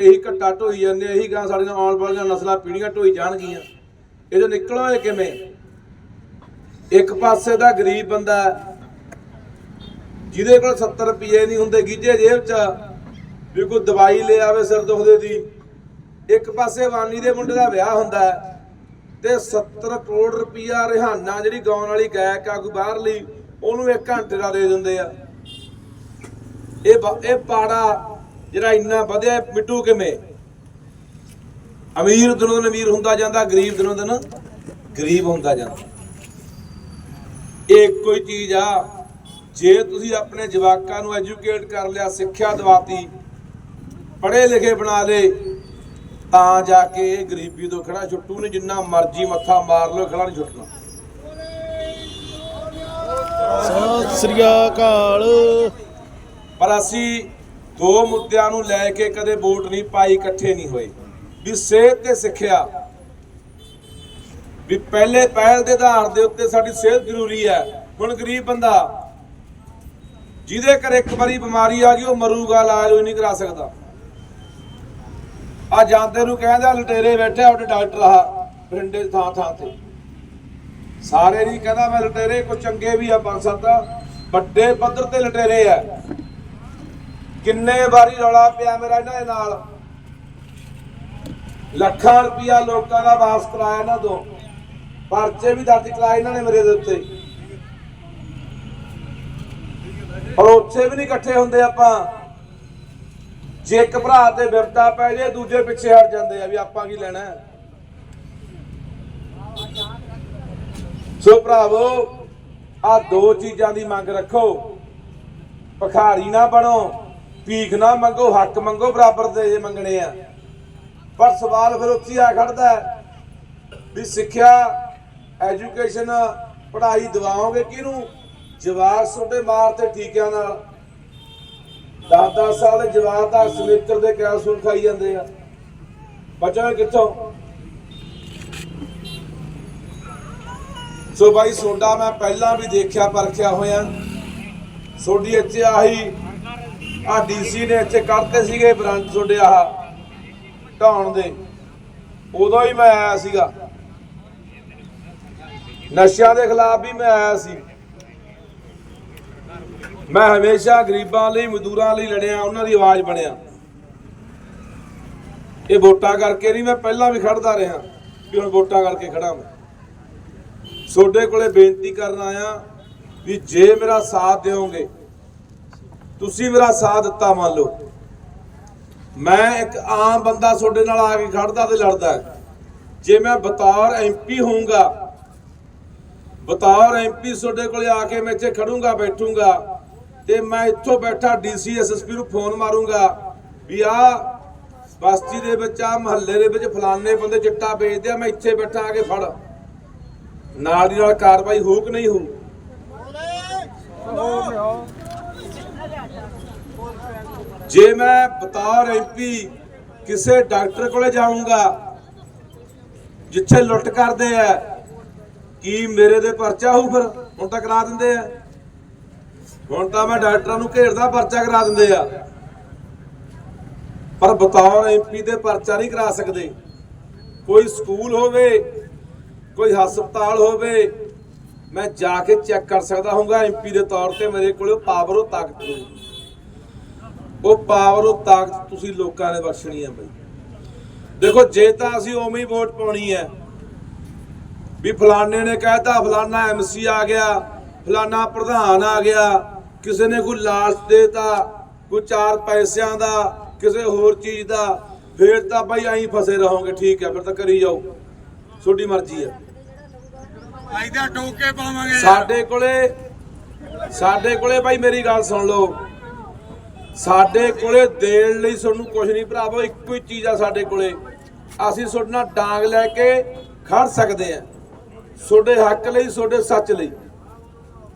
ਇਹੀ ਘੱਟਾ ਢੋਈ ਜਾਂਦੇ ਆ, ਇਹੀ ਗਾਂ ਸਾਡੀਆਂ ਆਉਣ ਵਾਲੀਆਂ ਨਸਲਾਂ ਪੀੜ੍ਹੀਆਂ ਢੋਈ ਜਾਣਗੀਆਂ। ਇਹਦੇ ਨਿਕਲੋਏ ਕਿਵੇਂ? ਇੱਕ ਪਾਸੇ ਦਾ ਗਰੀਬ ਬੰਦਾ ਜਿਹਦੇ ਕੋਲ 70 ਰੁਪਏ ਨਹੀਂ ਹੁੰਦੇ ਗੀਜੇ ਜੇਬ 'ਚ ਵੀ ਕੋਈ ਦਵਾਈ ਲੈ ਆਵੇ ਸਿਰ ਦੁਖਦੇ ਦੀ। ਇੱਕ ਪਾਸੇ ਵਾਨੀ ਦੇ ਮੁੰਡੇ ਦਾ ਵਿਆਹ ਹੁੰਦਾ ਤੇ 70 ਕਰੋੜ ਰੁਪਈਆ ਰਿਹਾਨਾ ਜਿਹੜੀ ਗਾਉਣ ਵਾਲੀ ਗਾਇਕ ਆ ਕੋਈ ਬਾਹਰਲੀ ਉਹਨੂੰ ਇੱਕ ਘੰਟੇ ਦਾ ਦੇ ਦਿੰਦੇ ਆ। ਇਹ ਇਹ ਪਾੜਾ ਜਿਹੜਾ ਇੰਨਾ ਵਧਿਆ ਮਿਟੂ ਕਿਵੇਂ? ਅਮੀਰ ਦਿਨੋਂ ਦਿਨ ਅਮੀਰ ਹੁੰਦਾ ਜਾਂਦਾ ਗਰੀਬ ਦਿਨੋਂ ਦਿਨ ਗਰੀਬ ਹੁੰਦਾ ਜਾਂਦਾ। ਇਹ ਇੱਕੋ ਹੀ ਚੀਜ਼ ਆ ਜੇ ਤੁਸੀਂ ਆਪਣੇ ਜਵਾਕਾਂ ਨੂੰ ਐਜੂਕੇਟ ਕਰ ਲਿਆ ਸਿੱਖਿਆ ਦਿਵਾਤੀ ਪੜ੍ਹੇ ਲਿਖੇ ਬਣਾ ਲੇ ਤਾਂ ਜਾ ਕੇ ਇਹ ਗਰੀਬੀ ਤੋਂ ਖੜਾ ਛੁੱਟੂ ਨੇ ਜਿੰਨਾ ਮਰਜ਼ੀ ਮੱਥਾ ਮਾਰ ਲਓ ਖੜਾ ਨਹੀਂ ਛੁੱਟਣਾ ਸਤਿ ਸ੍ਰੀ ਅਕਾਲ। ਪਰ ਅਸੀਂ ਦੋ ਮੁੱਦਿਆਂ ਨੂੰ ਲੈ ਕੇ ਕਦੇ ਵੋਟ ਨਹੀਂ ਪਾਈ, ਇਕੱਠੇ ਨਹੀਂ ਹੋਏ। ਵੀ ਸਿਹਤ ਤੇ ਸਿੱਖਿਆ। ਵੀ ਪਹਿਲੇ ਪਹਿਲ ਦੇ ਆਧਾਰ ਦੇ ਉੱਤੇ ਸਾਡੀ ਸਿਹਤ ਜ਼ਰੂਰੀ ਹੈ। ਹੁਣ ਗਰੀਬ ਬੰਦਾ, ਜਿਹਦੇ ਘਰ ਇੱਕ ਵਾਰੀ ਬਿਮਾਰੀ ਆ ਗਈ, ਉਹ ਮਰੂਗਾ, ਇਲਾਜ ਉਹ ਨਹੀਂ ਕਰਾ ਸਕਦਾ। ਆ ਜਾਂਦੇ ਨੂੰ ਕਹਿੰਦਾ ਲਟੇਰੇ ਬੈਠੇ ਉਹਦੇ ਡਾਕਟਰ ਆ, ਬਰਿੰਡੇ ਥਾਂ ਥਾਂ ਤੇ। ਸਾਰੇ ਨਹੀਂ ਕਹਿੰਦਾ, ਮੈਂ ਲਟੇਰੇ ਕੋ ਚੰਗੇ ਵੀ ਆ, ਪੰਜ ਸੱਤ। ਵੱਡੇ ਪੱਧਰ ਤੇ ਲਟੇਰੇ ਆ। ਕਿੰਨੇ ਵਾਰੀ ਰੌਲਾ ਪਿਆ ਮੇਰਾ ਇਹਨਾਂ ਦੇ ਨਾਲ? ਲੱਖਾਂ ਰੁਪਇਆ ਲੋਕਾਂ ਦਾ ਵਾਪਸ ਕਰਾਇਆ ਇਹਨਾਂ ਤੋਂ। ਪਰਚੇ ਵੀ ਦਰਜ ਕਰਾਏ ਇਹਨਾਂ ਨੇ ਮੇਰੇ ਦੇ ਉੱਤੇ। ਪਰ ਉੱਥੇ ਵੀ ਨਹੀਂ ਇਕੱਠੇ ਹੁੰਦੇ ਆਪਾਂ। ਜੇ ਇੱਕ ਭਰਾ ਤੇ ਵਿਪਤਾ ਪੈ ਜੇ, ਦੂਜੇ ਪਿੱਛੇ ਹਟ ਜਾਂਦੇ ਆ ਵੀ ਆਪਾਂ ਕੀ ਲੈਣਾ ਸੋ ਭਰਾਵੋ ਆ ਦੋ ਚੀਜ਼ਾਂ ਦੀ ਮੰਗ ਰੱਖੋ। ਭਖਾਰੀ ਨਾ ਬਣੋ। ਭੀਖ ਨਾ ਮੰਗੋ, ਹੱਕ ਮੰਗੋ, ਬਰਾਬਰ ਦੇ ਜੇ ਮੰਗਣੇ ਆ। ਪਰ ਸਵਾਲ ਫਿਰ ਉੱਥੇ ਆ ਖੜਦਾ ਵੀ ਸਿੱਖਿਆ, ਐਜੂਕੇਸ਼ਨ, ਪੜ੍ਹਾਈ ਦਿਵਾਓਗੇ ਕਿਹਨੂੰ? ਜਵਾਰ ਤੁਹਾਡੇ ਮਾਰ ਤੇ ਠੀਕਿਆਂ ਨਾਲ। 10-10 ਸਾਲ ਦੇ ਜਵਾਰ ਦਾ ਸਮੇਤਰ ਦੇ ਕੈਲਸੂਲ ਖਾਈ ਜਾਂਦੇ ਆ। ਬਚਾਂਗੇ ਕਿੱਥੋਂ? ਸੋ ਬਾਈ, ਸੋਡਾ ਮੈਂ ਪਹਿਲਾਂ ਵੀ ਦੇਖਿਆ, ਪਰਖਿਆ ਹੋਇਆ। ਸੋਡੀ ਇੱਥੇ ਆਹੀ ਆ ਡੀਸੀ ਨੇ ਇੱਥੇ ਕੱਢਤੇ ਸੀਗੇ ਬ੍ਰਾਂਚ ਤੁਹਾਡੇ ਆਹ ਢਾਉਣ ਦੇ। ਉਦੋਂ ਹੀ ਮੈਂ ਆਇਆ ਸੀਗਾ। ਨਸ਼ਿਆਂ ਦੇ ਖਿਲਾਫ ਵੀ ਮੈਂ ਆਇਆ ਸੀ। ਮੈਂ ਹਮੇਸ਼ਾ ਗਰੀਬਾਂ ਲਈ, ਮਜ਼ਦੂਰਾਂ ਲਈ ਲੜਿਆ, ਉਹਨਾਂ ਦੀ ਆਵਾਜ਼ ਬਣਿਆ। ਇਹ ਵੋਟਾਂ ਕਰਕੇ ਨਹੀਂ ਮੈਂ ਪਹਿਲਾਂ ਵੀ ਖੜਦਾ ਰਿਹਾ ਵੀ ਹੁਣ ਵੋਟਾਂ ਕਰਕੇ ਖੜਾ ਮੈਂ। ਤੁਹਾਡੇ ਕੋਲੇ ਬੇਨਤੀ ਕਰਨ ਆਇਆ ਵੀ ਜੇ ਮੇਰਾ ਸਾਥ ਦਿਓਗੇ ਤੁਸੀਂ ਮੇਰਾ ਸਾਥ ਦਿੱਤਾ ਮੰਨ ਲਓ। ਮੈਂ ਇੱਕ ਆਮ ਬੰਦਾ ਤੁਹਾਡੇ ਨਾਲ ਆ ਕੇ ਖੜਦਾ ਤੇ ਲੜਦਾ। ਜੇ ਮੈਂ ਬਤੌਰ ਐਮਪੀ ਹੋਊਂਗਾ, ਬਤੌਰ ਐਮਪੀ ਤੁਹਾਡੇ ਕੋਲੇ ਆ ਕੇ ਮੈਂ ਇੱਥੇ ਖੜੂੰਗਾ, ਬੈਠੂੰਗਾ ਤੇ ਮੈਂ ਇੱਥੋਂ ਬੈਠਾ ਡੀਸੀ ਐਸਐਸਪੀ ਨੂੰ ਫੋਨ ਮਾਰੂੰਗਾ ਵੀ ਆ ਬਸਤੀ ਦੇ ਵਿੱਚ, ਆ ਮਹੱਲੇ ਦੇ ਵਿੱਚ ਫਲਾਣੇ ਬੰਦੇ ਚਿੱਟਾ ਵੇਚਦੇ ਆ, ਮੈਂ ਇੱਥੇ ਬੈਠਾ ਆ ਕੇ ਫੜ। ਨਾਲ ਦੀ ਨਾਲ ਕਾਰਵਾਈ ਹੋਊ ਕਿ ਨਹੀਂ ਹੋਊ? ਜੇ ਮੈਂ ਬਤੌਰ ਐਮਪੀ ਕਿਸੇ ਡਾਕਟਰ ਕੋਲੇ ਜਾਊਂਗਾ, ਜਿੱਥੇ ਲੁੱਟ ਕਰਦੇ ਆ, ਕੀ ਮੇਰੇ ਦੇ ਪਰਚਾ ਹੋਊ ਫਿਰ? ਹੁਣ ਤਾਂ ਕਰਾ ਦਿੰਦੇ ਆ। ਹੁਣ ਤਾਂ ਮੈਂ ਡਾਕਟਰਾਂ ਨੂੰ ਘੇਰਦਾ ਪਰਚਾ ਕਰਾ ਦਿੰਦੇ ਆ। ਪਰ ਬਤੌਰ ਐਮਪੀ ਦੇ ਪਰਚਾ ਨਹੀਂ ਕਰਾ ਸਕਦੇ। ਕੋਈ ਸਕੂਲ ਹੋਵੇ, ਕੋਈ ਹਸਪਤਾਲ ਹੋਵੇ, ਮੈਂ ਜਾ ਕੇ ਚੈੱਕ ਕਰ ਸਕਦਾ ਹੂੰਗਾ ਐਮਪੀ ਦੇ ਤੌਰ ਤੇ ਮੇਰੇ ਕੋਲ ਪਾਵਰ ਉਹ ਤਾਕਤ ਹੋਊ ਉਹ ਪਾਵਰ ਉਹ ਤਾਕਤ ਤੁਸੀਂ ਲੋਕਾਂ ਨੇ ਬਖਸ਼ਣੀ ਹੈ ਬਈ। ਦੇਖੋ ਜੇ ਤਾਂ ਅਸੀਂ ਉਵੇਂ ਹੀ ਵੋਟ ਪਾਉਣੀ ਹੈ ਵੀ ਫਲਾਣੇ ਨੇ ਕਹਿਤਾ ਫਲਾਣਾ ਐਮਸੀ ਆ ਗਿਆ ਫਲਾਣਾ ਪ੍ਰਧਾਨ ਆ ਗਿਆ ਕਿਸੇ ਨੇ ਕੋਈ ਲਾਲਚ ਦੇਤਾ ਕੋਈ ਚਾਰ ਪੈਸਿਆਂ ਦਾ ਕਿਸੇ ਹੋਰ ਚੀਜ਼ ਦਾ ਫੇਰ ਤਾਂ ਬਈ ਐਂ ਫਸੇ ਰਹੋਗੇ ਠੀਕ ਹੈ ਫਿਰ ਤਾਂ ਕਰੀ ਜਾਓ ਤੁਹਾਡੀ ਮਰਜ਼ੀ ਹੈ। ਆਈਦਾ ਟੋਕੇ ਪਾਵਾਂਗੇ ਸਾਡੇ ਕੋਲੇ ਸਾਡੇ ਕੋਲੇ ਭਾਈ ਮੇਰੀ ਗੱਲ ਸੁਣ ਲਓ। ਸਾਡੇ ਕੋਲੇ ਦੇਣ ਲਈ ਤੁਹਾਨੂੰ ਕੁਝ ਨਹੀਂ ਭਰਾਵੋ ਇੱਕੋ ਹੀ ਚੀਜ਼ ਆ ਸਾਡੇ ਕੋਲੇ। ਅਸੀਂ ਤੁਹਾਡੇ ਨਾਲ ਡਾਂਗ ਲੈ ਕੇ ਖੜ ਸਕਦੇ ਆ। ਤੁਹਾਡੇ ਹੱਕ ਲਈ, ਤੁਹਾਡੇ ਸੱਚ ਲਈ।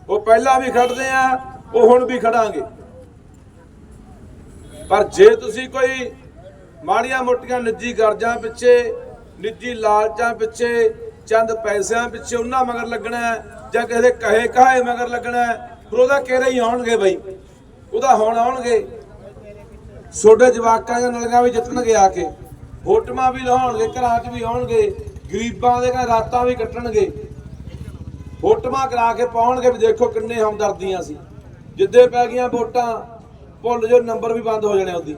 ਉਹ ਪਹਿਲਾਂ ਵੀ ਖੜਦੇ ਆ, ਉਹ ਹੁਣ ਵੀ ਖੜਾਂਗੇ। ਪਰ ਜੇ ਤੁਸੀਂ ਕੋਈ ਮਾੜੀਆਂ ਮੋਟੀਆਂ ਨਿੱਜੀ ਗਰਜਾਂ ਪਿੱਛੇ, ਨਿੱਜੀ ਲਾਲਚਾਂ ਪਿੱਛੇ, ਚੰਦ ਪੈਸਿਆਂ ਪਿੱਛੇ ਉਹਨਾਂ ਮਗਰ ਲੱਗਣਾ ਜਾਂ ਕਿਸੇ ਦੇ ਕਹੇ ਕਹਾਏ ਮਗਰ ਲੱਗਣਾ ਫਿਰ ਉਹਦਾ ਕਿਹੜੇ ਹੀ ਆਉਣਗੇ ਬਈ? ਉਹਦਾ ਹੁਣ ਆਉਣਗੇ। ਛੋਟੇ ਜਵਾਕਾਂ ਦੀਆਂ ਨਲੀਆਂ ਵੀ ਜਿੱਤਣਗੇ ਆ ਕੇ। ਹੋਟਮਾਂ ਵੀ ਲਾਉਣਗੇ, ਘਰਾਂ 'ਚ ਵੀ ਆਉਣਗੇ। ਗਰੀਬਾਂ ਦੇ ਘਰ ਰਾਤਾਂ ਵੀ ਕੱਟਣਗੇ। ਫੋਟੋਆਂ ਕਰਾ ਕੇ ਪਾਉਣਗੇ ਵੀ ਦੇਖੋ ਕਿੰਨੇ ਹਮਦਰਦੀਆਂ ਸੀ। ਜਿੱਦੇ ਪੈ ਗਈਆਂ ਵੋਟਾਂ, ਭੁੱਲ ਜੋ ਨੰਬਰ ਵੀ ਬੰਦ ਹੋ ਜਾਣੇ ਉਹਦੀ।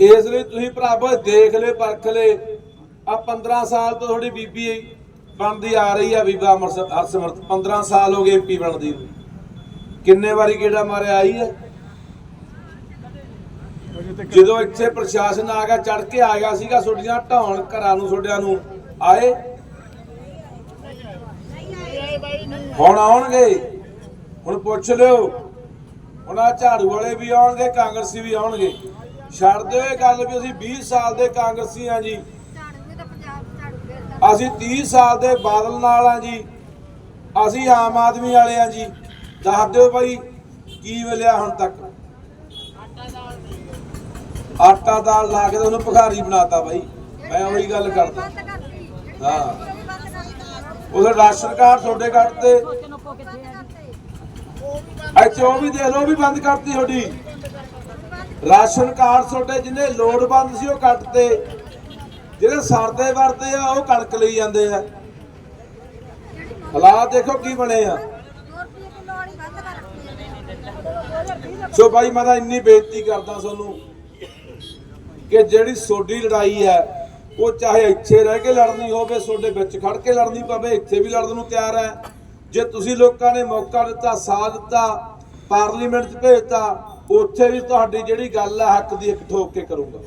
ਇਸ ਲਈ ਤੁਸੀਂ ਭਰਾਵੋ ਦੇਖ ਲੈ ਪਰਖ ਲੈ ਆ 15 ਸਾਲ ਤੋਂ ਤੁਹਾਡੀ ਬੀਬੀ ਬਣਦੀ ਆ ਰਹੀ ਆ ਬੀਬਾ ਹਰਸਿਮਰਤ 15 ਸਾਲ ਹੋ ਗਏ ਐਮਪੀ ਬਣਦੀ ਨੂੰ। ਕਿੰਨੇ ਵਾਰੀ ਗੇੜਾ ਮਾਰਿਆ ਆਈ ਹੈ? ਜਦੋਂ ਇੱਥੇ ਪ੍ਰਸ਼ਾਸਨ ਆ ਗਿਆ ਚੜ ਕੇ ਆ ਗਿਆ ਸੀਗਾ ਤੁਹਾਡੀਆਂ ਢਾਉਣ ਘਰਾਂ ਨੂੰ, ਤੁਹਾਡਿਆਂ ਨੂੰ, ਆਏ? ਹੁਣ ਆਉਣਗੇ? ਹੁਣ ਪੁੱਛ ਲਿਓ। ਹੁਣ ਝਾੜੂ ਵਾਲੇ ਵੀ ਆਉਣਗੇ, ਕਾਂਗਰਸੀ ਵੀ ਆਉਣਗੇ। ਛੱਡ ਦਿਓ ਇਹ ਗੱਲ ਵੀ, ਅਸੀਂ 20 ਸਾਲ ਦੇ ਕਾਂਗਰਸੀ ਆ ਜੀ ਝਾੜੂ ਤਾਂ ਪੰਜਾਬ ਝਾੜੂ ਫੇਰਦਾ ਅਸੀਂ 30 ਸਾਲ ਦੇ ਬਾਦਲ ਨਾਲ ਆ ਜੀ। ਅਸੀਂ ਆਮ ਆਦਮੀ ਵਾਲੇ ਆ ਜੀ। ਦੱਸ ਦਿਓ ਭਾਈ, ਕੀ ਮਿਲਿਆ ਹੁਣ ਤੱਕ? ਆਟਾ ਦਾਲ ਲਾ ਕੇ ਉਹਨੂੰ ਭਿਖਾਰੀ ਬਣਾਤਾ ਬਾਈ। ਮੈਂ ਉਹੀ ਗੱਲ ਕਰਦਾ। ਹਾਂ। ਉਹ ਰਾਸ਼ਨ ਕਾਰਡ ਤੁਹਾਡੇ ਕੱਟ ਤੇ। ਬੰਦ ਇੱਥੇ ਉਹ ਵੀ ਦੇ ਲਓ ਵੀ ਬੰਦ ਕਰਤੀ ਤੁਹਾਡੀ। ਰਾਸ਼ਨ ਕਾਰਡ ਤੁਹਾਡੇ ਜਿਹਨੇ ਲੋੜਵੰਦ ਸੀ ਉਹ ਕੱਟ ਤੇ ਜਿਹੜੇ ਸਰਦੇ ਵਰਦੇ ਆ, ਉਹ ਕਣਕ ਲਈ ਜਾਂਦੇ ਆ। ਹਾਲਾਤ ਦੇਖੋ ਕੀ ਬਣੇ ਆ। ਸੋ ਭਾਈ ਮੈਂ ਤਾਂ ਇੰਨੀ ਬੇਨਤੀ ਕਰਦਾ ਤੁਹਾਨੂੰ ਕਿ ਜਿਹੜੀ ਸੋਡੀ ਲੜਾਈ ਹੈ, ਉਹ ਚਾਹੇ ਇੱਥੇ ਰਹਿ ਕੇ ਲੜਨੀ ਹੋਵੇ ਤੁਹਾਡੇ ਵਿੱਚ ਖੜ ਕੇ ਲੜਨੀ ਪਵੇ, ਇੱਥੇ ਵੀ ਲੜਨ ਨੂੰ ਤਿਆਰ ਹੈ। ਜੇ ਤੁਸੀਂ ਲੋਕਾਂ ਨੇ ਮੌਕਾ ਦਿੱਤਾ, ਸਾਥ ਦਿੱਤਾ, ਪਾਰਲੀਮੈਂਟ 'ਚ ਭੇਜਤਾ, ਉੱਥੇ ਵੀ ਤੁਹਾਡੀ ਜਿਹੜੀ ਗੱਲ ਹੈ, ਹੱਕ ਦੀ ਇੱਕ ਠੋਕ ਕੇ ਕਰੂੰਗਾ।